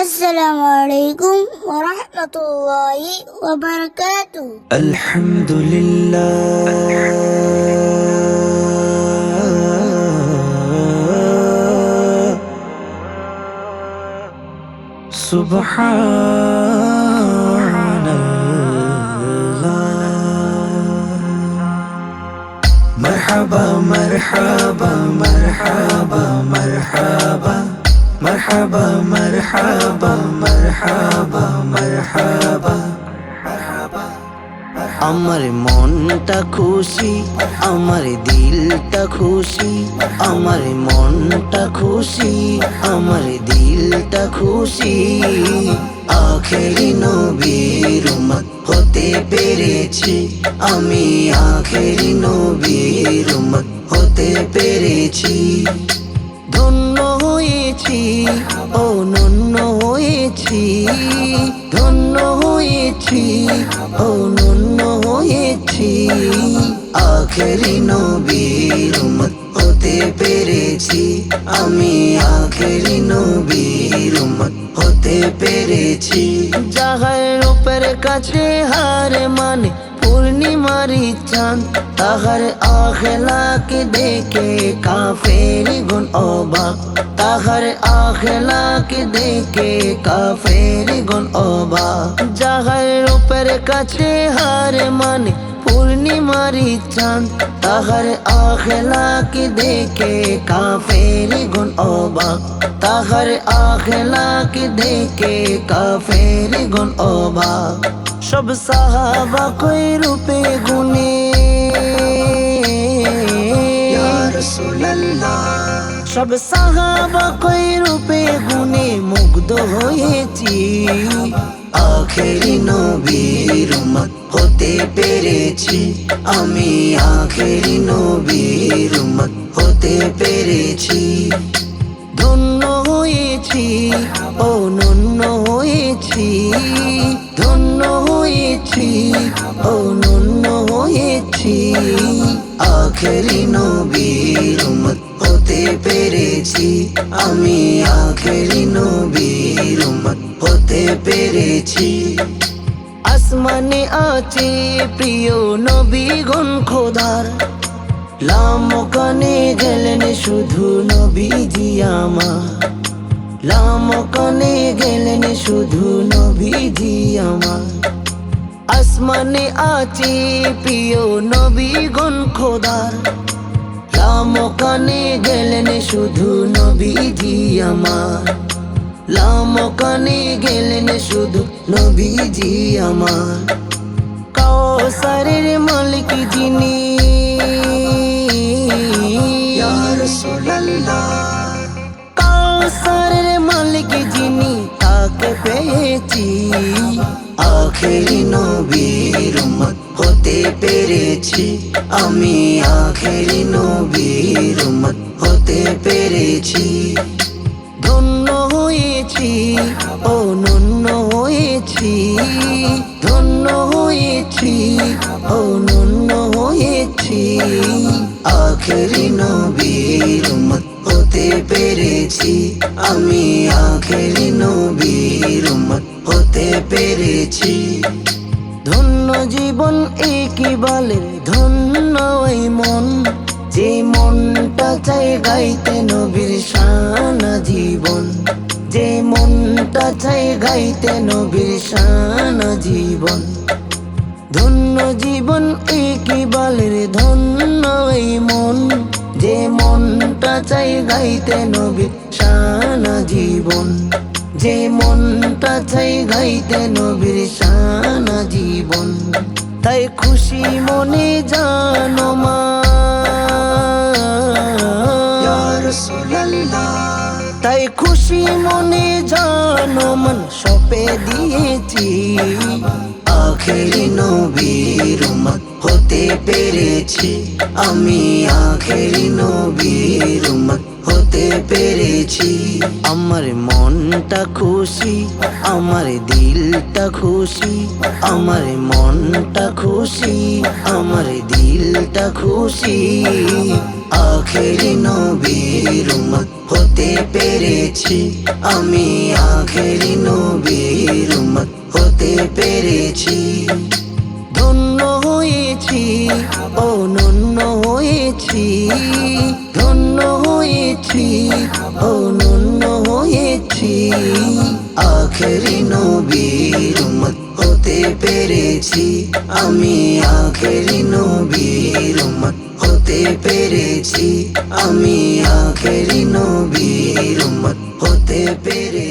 السلام عليكم ورحمة الله وبركاته. الحمد لله. سبحان الله. مرحبا مرحبا مرحبا مرحبا. مرحبا مرحبا مرحبا مرحبا আমার মনটা খুশি আমার দিলটা খুশি আমার মনটা খুশি আমার দিলটা খুশি আখেরি নবীর উম্মত হতে পেরেছি আমি আখেরি নবীর উম্মত হতে পেরেছি ধন্য হয়েছি। ও নন্য হয়েছি। ধন্য হয়েছি। ও নন্য হয়েছি। আখেরি নবীর হতে পেরেছি। আমি আখেরি নবীর হতে পেরেছি। যাহার রূপের কাছে হার মানে পূর্ণিমারি চাঁদ তাহার আখেলাকে দেখে কাফেরি গুণ অবাক। তাহার আখেলাকে দেখে কাফেরি গুণ অবাক। যাহার রূপের কাছে হার মানে পূর্ণিমারি চাঁদ তাহার আখলাকে দেখে কাফেরি গুণ অবাক তাহার আখলাকে দেখে কাফেরি গুণ অবাক সব সাহাবা কই রূপে গুনে সব সাহাবা কই রূপে গুনে মুগ্ধ হয়েছি আখেরি নবীর উম্মত হতে পেরেছি। আমি আখেরি নবীর উম্মত হতে পেরেছি। ধন্য হয়েছি ও নন্য হয়েছি। ধন্য হয়েছি ও নন্য হয়েছি। আখেরি নবীর পেরেছি, আমি আখেরি নবীর উম্মত হতে পেরেছি। আসমানে আছে প্রিয় নবী গণ খোদার লামকানে গেলেন শুধু নবীজি আমার। লামকানে গেলেন শুধু নবীজি আমার। আসমানে আছে প্রিয় নবী গণ খোদার লামকানে গেলেন শুধু নবীজি আমার। লামকানে গেলেন শুধু নবীজি আমার। কাউসারের মালিক যিনি কাউসারের মালিক যিনি তাকে পেয়েছি। আখেরি হতে পেরেছি। আমি আখেরি নবীর উম্মত হতে পেরেছি। ধন্য হয়েছি ও নন্য হয়েছি। ধন্য হয়েছি ও নন্য হয়েছি। আখেরি নবীর উম্মত হতে পেরেছি। আমি আখেরি নবীর উম্মত হতে পেরেছি। ধন্য জীবন একই বলে, ধন্য ওই মন। যে মনটা চাই গাইতে নবীর শানা জীবন যে মনটা চাই গাইতে নবীর শানা জীবন ধন্য জীবন একই বালের ধন্য এই মন। যে মনটা চাই গাইতে নবীর শানা জীবন যে মনটা চাই গাইতে নবীর শানা জীবন তাই খুশি মনে জানো মা। তাই খুশি মনে জানো মন সপে দিয়েছি। আখেরি নবীর উম্মত হতে পেরেছি। আমি আখেরি নবীর উম্মত পেরেছি। আমার মনটা খুশি, আমার দিলটা খুশি, আমার মনটা খুশি, আমার দিলটা খুশি। আখেরি নবীর উম্মত হতে পেরেছি, আমি আখেরি নবীর উম্মত হতে পেরেছি। হয়েছি অনন্য হয়েছি। আখেরি নবীর উম্মত হতে পেরেছি। আমি আখেরি নবীর উম্মত হতে পেরেছি। আমি আখেরি নবীর উম্মত হতে পেরেছি।